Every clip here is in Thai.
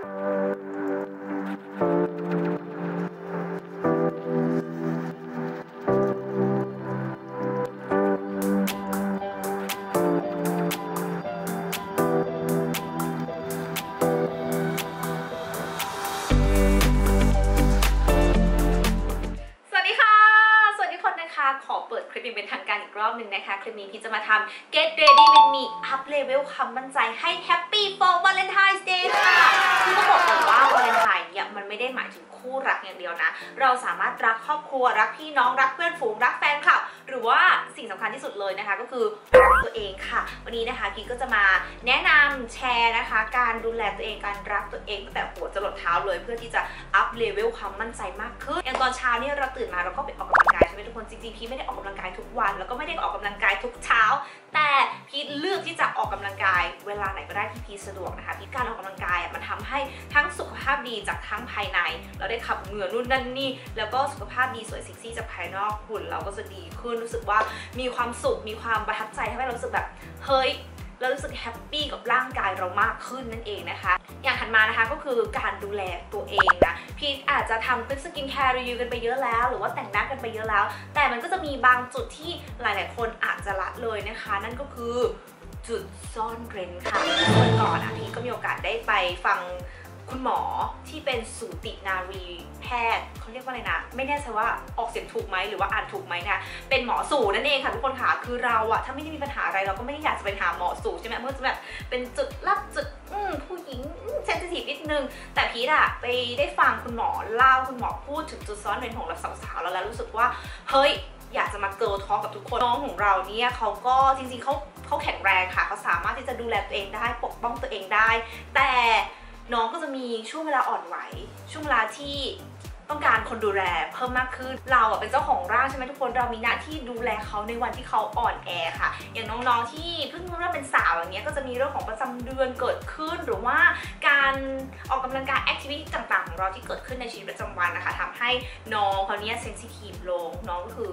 ส คะขอเปิดคลิปอย่างเป็นทางการอีกรอบหนึ่งนะคะ คลิปนี้พี่จะมาทำ Get Ready with Me Up Level คำมั่นใจให้ Happy for Valentine's Day ค่ะคือต้องบอกก่อนว่าวาเลนไทน์เนี่ยมันไม่ได้หมายถึงคู่รักอย่างเดียวนะ เราสามารถรักครอบครัวรักพี่น้องรักเพื่อนฝูงรักแฟนคลับ หรือว่าสิ่งสำคัญที่สุดเลยนะคะ ก็คือรักตัวเองค่ะ วันนี้นะคะกีก็จะมาแนะนำแชร์นะคะ การดูแลตัวเองการรักตัวเองตั้งแต่หัวจรดเท้าเลยเพื่อที่จะอัพเลเวลความมั่นใจมากขึ้นอย่างตอนเช้าเนี่ยเราตื่นมาเราก็ไปออกกำลังกาย ไหมทุกคนจริงๆพี่ไม่ได้ออกกำลังกายทุกวัน แล้วก็ไม่ได้ออกกำลังกายทุกเช้า แต่พีทเลือกที่จะออกกำลังกาย เวลาไหนก็ได้ที่พีทสะดวกนะคะพีทการออกกำลังกายมันทำให้ทั้งสุขภาพดีจากทั้งภายใน เราได้ขับเหงื่อนู่นนั่นนี่ แล้วก็สุขภาพดีสวยเซ็กซี่จากภายนอกหุ่นเราก็จะดีขึ้นรู้สึกว่ามีความสุขมีความประทับใจทำให้เรารู้สึกแบบเฮ้ย เรารู้สึกแฮปปี้กับร่างกายเรามากขึ้นนั่นเองนะคะ อย่างถัดมานะคะก็คือการดูแลตัวเองนะพีทอาจจะทำเป็นสกินแคร์รีวิวกันไปเยอะแล้ว หรือว่าแต่งหน้ากันไปเยอะแล้ว แต่มันก็จะมีบางจุดที่หลาย ๆ คนอาจจะละเลยนะคะ นั่นก็คือจุดซ่อนเร้นค่ะวันก่อนอะพีทก็มีโอกาสได้ไปฟัง คุณหมอที่เป็นสูตินารีแพทย์เขาเรียกว่าอะไรนะ ไม่แน่ใจว่าออกเสียงถูกไหมหรือว่าอ่านถูกไหมนะเป็นหมอสูนั่นเองค่ะทุกคนค่ะคือเราอะถ้าไม่ได้มีปัญหาอะไรเราก็ไม่ได้อยากจะไปหาหมอสูใช่ไหมเมื่อจะแบบเป็นจุดลับจุดผู้หญิงเซนซิทีฟนิดนึง แต่พีทอะไปได้ฟังคุณหมอเล่าคุณหมอพูดถึงจุดซ้อนเร้นของเราสาวๆแล้วแล้วรู้สึกว่าเฮ้ยอยากจะมาเกิร์ลทอกับทุกคนน้องของเราเนี่ยเขาก็จริงๆเขาเขาแข็งแรงค่ะเขาสามารถที่จะดูแลตัวเองได้ปกป้องตัวเองได้ แต่ น้องก็จะมีช่วงเวลาอ่อนไหว ช่วงเวลาที่ต้องการคนดูแลเพิ่มมากขึ้น เราอะเป็นเจ้าของร่างใช่ไหมทุกคนเรามีหน้าที่ดูแลเขาในวันที่เขาอ่อนแอค่ะ อย่างน้องๆที่เพิ่งเริ่มเป็นสาวอย่างเงี้ยก็จะมีเรื่องของประจำเดือนเกิดขึ้น หรือว่าการออกกำลังกายแอคทิวิตี้ต่างๆ ของเราที่เกิดขึ้นในชีวิตประจำวันนะคะทำให้น้องเขาเนี้ยเซนซิทีฟลงน้องก็คือ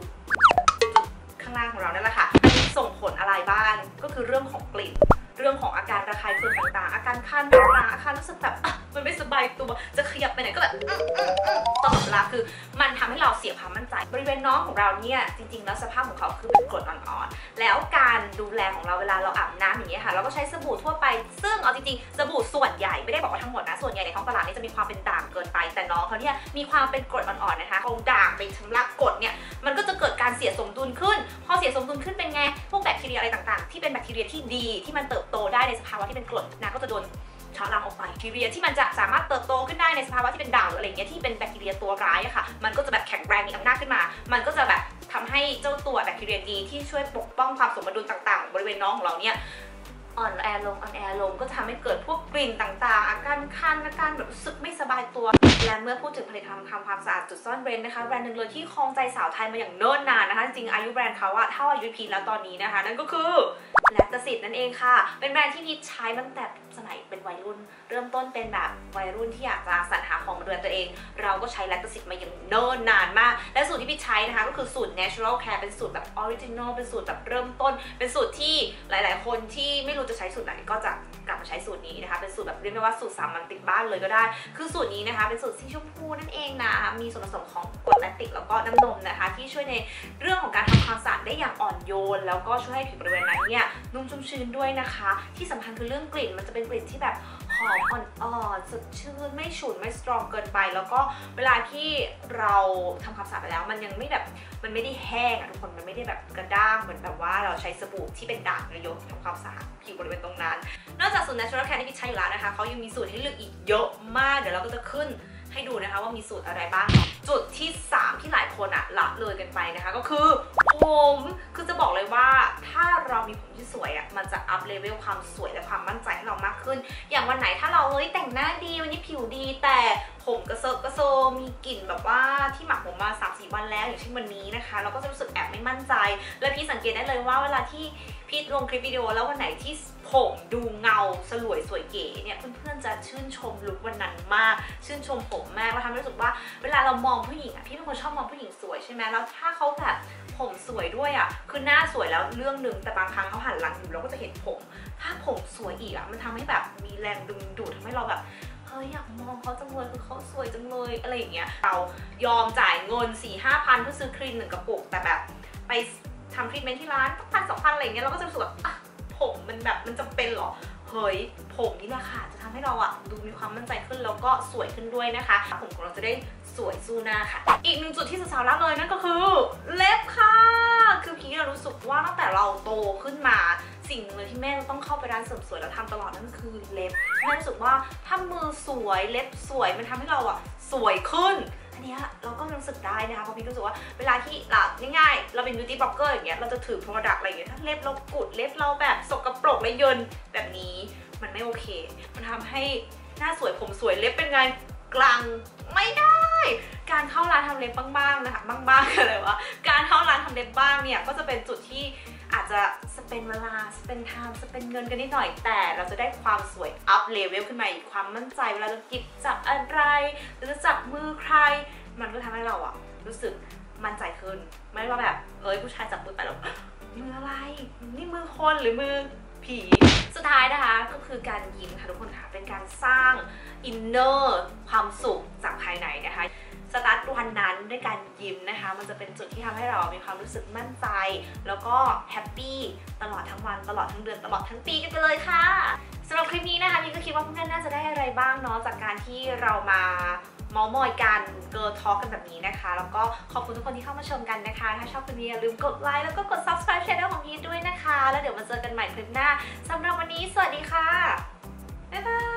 ข้างล่างของเรานั่นแหละค่ะส่งผลอะไรบ้างก็คือเรื่องของกลิ่น เรื่องของอาการระคายเคืองต่างๆ อาการคันต่างๆอาการรู้สึกแบบ มันไม่สบายตัวจะขยับไปไหนก็แบบตลอดเวลาคือ มันทำให้เราเสียความมั่นใจ บริเวณน้องของเราเนี่ยจริง ๆ แล้วสภาพของเขาคือเป็นกรดอ่อนๆแล้วการดูแลของเราเวลาเราอาบน้ำอย่างเงี้ยค่ะเราก็ใช้สบู่ทั่วไป ซึ่งเอาจริงๆสบู่ส่วนใหญ่ไม่ได้บอกว่าทั้งหมดนะส่วนใหญ่ในท้องตลาดนี่จะมีความเป็นด่างเกินไปแต่น้องเขาเนี่ยมีความเป็นกรดอ่อนๆนะคะเอาด่างไปชำระกรดเนี่ยมันก็จะเกิดการเสียสมดุลขึ้น พอเสียสมดุลขึ้นเป็นไงพวกแบคทีเรียอะไรต่างๆ ที่เป็นแบคทีเรียที่ดีที่มันเติบโตได้ในสภาวะที่เป็นกรดนะก็จะโดน ทะล้างออกไปแบคทีเรียที่มันจะสามารถเติบโตขึ้นได้ในสภาวะที่เป็นด่างหรืออะไรเงี้ยที่เป็นแบคทีเรียตัวร้ายอะค่ะ มันก็จะแบบแข็งแรงมีอำนาจขึ้นมา มันก็จะแบบทำให้เจ้าตัวแบคทีเรียดีที่ช่วยปกป้องความสมดุลต่างๆ บริเวณน้องของเราเนี่ย อ่อนแอลงอ่อนแอลงก็จะทำให้เกิดพวกกลิ่นต่างๆ อาการคันอาการแบบรู้สึกไม่สบายตัว และเมื่อพูดถึงผลิตภัณฑ์ทำความสะอาดจุดซ่อนเร้นนะคะแบรนด์หนึ่งเลยที่ครองใจสาวไทยมาอย่างเนิ่นนานนะคะจริงอายุแบรนด์เขาอะเท่าอายุพีทแล้วตอนนี้นะคะ นั่นก็คือแลคตาซิตนั่นเองค่ะ เป็นแบรนด์ที่พีทใช้มาตั้งแต่สมัยเป็นวัยรุ่น เริ่มต้นเป็นแบบวัยรุ่นที่อยากจะสรรหาของมาดูแลตัวเอง เราก็ใช้แลคตาซิตมาอย่างเนิ่นนานมาก และสูตรที่พีทใช้นะคะก็คือสูตร natural care เป็นสูตรแบบออริจินอลเป็นสูตรแบบเริ่มต้น เป็นสูตรที่หลาย ๆ คนที่ไม่รู้จะใช้สูตรไหนก็จะกลับมาใช้สูตรนี้นะคะ เป็นสูตรแบบเรียกได้ว่าสูตรสามัญติดบ้านเลยก็ได้ คือสูตรนี้นะคะ เป็นสูตรสีชมพูนั่นเองนะ มีส่วนผสมของกรดแลคติกแล้วก็น้ำนมนะคะ ที่ช่วยในเรื่องของการทำความสะอาดได้อย่างอ่อนโยน แล้วก็ช่วยให้ผิวบริเวณนั้นเนี่ยนุ่มชุ่มชื้นด้วยนะคะ ที่สำคัญคือเรื่องกลิ่นมันจะเป็นกลิ่นที่แบบ หอมอ่อนๆสดชื่นไม่ฉุนไม่สตรองเกินไป แล้วก็เวลาที่เราทำความสะอาดไปแล้ว มันยังไม่แบบมันไม่ได้แห้งอะทุกคนมันไม่ได้แบบกระด้างเหมือนแบบว่าเราใช้สบู่ที่เป็นด่างระยศทำความสะอาดผิวบริเวณตรงนั้น นอกจากสูตร natural care ที่พี่ใช้อยู่แล้วนะคะเขายังมีสูตรให้เลือกอีกเยอะมากเดี๋ยวเราก็จะขึ้นให้ดูนะคะว่ามีสูตรอะไรบ้าง จุดที่ 3 ที่หลายคนอะละเลยกันไปนะคะ ก็คือ ผมคือจะบอกเลยว่าถ้าเรามีผมที่สวยอะมันจะอัพเลเวลความสวยและความมั่นใจให้เรามากขึ้น อย่างวันไหนถ้าเราเฮ้ยแต่งหน้าดีวันนี้ผิวดีแต่ ผมกระเซาะกระโซมีกลิ่นแบบว่าที่หมักผมมา3าสี่วันแล้วอย่างเช่นวันนี้นะคะ เราก็จะรู้สึกแอบไม่มั่นใจ และพี่สังเกตได้เลยว่าเวลาที่พี่ลงคลิปวิดีโอแล้ววันไหนที่ผมดูเงาสลวยสวยเก๋เนี่ยเพื่อนๆจะชื่นชมลุควันนั้นมาก ชื่นชมผมมากแล้วทำให้รู้สึกว่าเวลาเรามองผู้หญิงอะพี่เป็นคนชอบมองผู้หญิงสวยใช่ไหมแล้วถ้าเขาแบบผมสวยด้วยอะคือหน้าสวยแล้วเรื่องหนึ่งแต่บางครั้งเขาหันหลังอยู่เราก็จะเห็นผม ถ้าผมสวยอีกอะมันทำให้แบบมีแรงดึงดูดทำให้เราแบบ ฮ้ยอยากมองเขาจังเลยคือเขาสวยจังเลยอะไรอย่างเงี้ยเรายอมจ่ายเงิน4ี่ห้าพันเพื่อซื้อครีมหนึ่งกระปุกแต่แบบไปทำทรีทเมนต์ที่ร้านพันสองพันอะไรเงี้ยเราก็จะรู้สึกแบบอะผมมันแบบมันจำเป็นเหรอเฮ้ยผมนี่แหละค่ะ จะทำให้เราอะดูมีความมั่นใจขึ้นแล้วก็สวยขึ้นด้วยนะคะ ผมของเราจะได้สวยสู้หน้าค่ะ อีกหนึ่งจุดที่สาวๆรักเลยนั่นก็คือเล็บค่ะ คือพีเนี่รู้สึกว่าตั้งแต่เราโตขึ้นมา สิ่งหนึ่งเลยที่แม่ต้องเข้าไปร้านเสริมสวยแล้วทำตลอดนั่นคือเล็บแม่รู้สึกว่าถ้ามือสวยเล็บสวยมันทำให้เราอะสวยขึ้นอันนี้เราก็รู้สึกได้นะคะเพราะพี่รู้สึกว่าเวลาที่หลับง่ายๆ เราเป็น beauty blogger อย่างเงี้ยเราจะถือ product อะไรอย่างเงี้ยถ้าเล็บเรากุดเล็บเราแบบสกปรกและเยินแบบนี้มันไม่โอเค มันทำให้หน้าสวยผมสวยเล็บเป็นไงกลางไม่ได้ การเข้าร้านทำเล็บบ้างๆนะคะบ้างๆอะไรวะการเข้าร้านทำเล็บบ้างเนี่ยก็จะเป็นจุดที่ อาจจะสเปนเวลาสเปนไทม์สเปนเงินกันนิดหน่อย แต่เราจะได้ความสวยอัพเลเวลขึ้นมาอีกความมั่นใจเวลาเรากิบจับอะไร หรือจะจับมือใคร มันก็ทำให้เราอะรู้สึกมั่นใจขึ้น ไม่ว่าแบบเอ้ยผู้ชายจับมือไปแล้วมืออะไรนี่มือคนหรือมือผีสุดท้ายนะคะก็คือการยิ้มค่ะทุกคนค่ะเป็นการสร้างอินเนอร์ความสุขจากภายในนะคะ สตาร์ทวันนั้นด้วยการยิ้มนะคะ มันจะเป็นจุดที่ทำให้เรามีความรู้สึกมั่นใจ แล้วก็แฮปปี้ตลอดทั้งวันตลอดทั้งเดือนตลอดทั้งปีกันไปเลยค่ะสำหรับคลิปนี้นะคะพี่ก็คิดว่าเพื่อนๆน่าจะได้อะไรบ้างเนาะจากการที่เรามาเมามอยกันเกิร์ลทอกันแบบนี้นะคะ แล้วก็ขอบคุณทุกคนที่เข้ามาชมกันนะคะ ถ้าชอบคลิปนี้อย่าลืมกดไลค์แล้วก็กด subscribe channel ของพีทด้วยนะคะ แล้วเดี๋ยวมาเจอกันใหม่คลิปหน้าสำหรับวันนี้ สวัสดีค่ะ บ๊ายบาย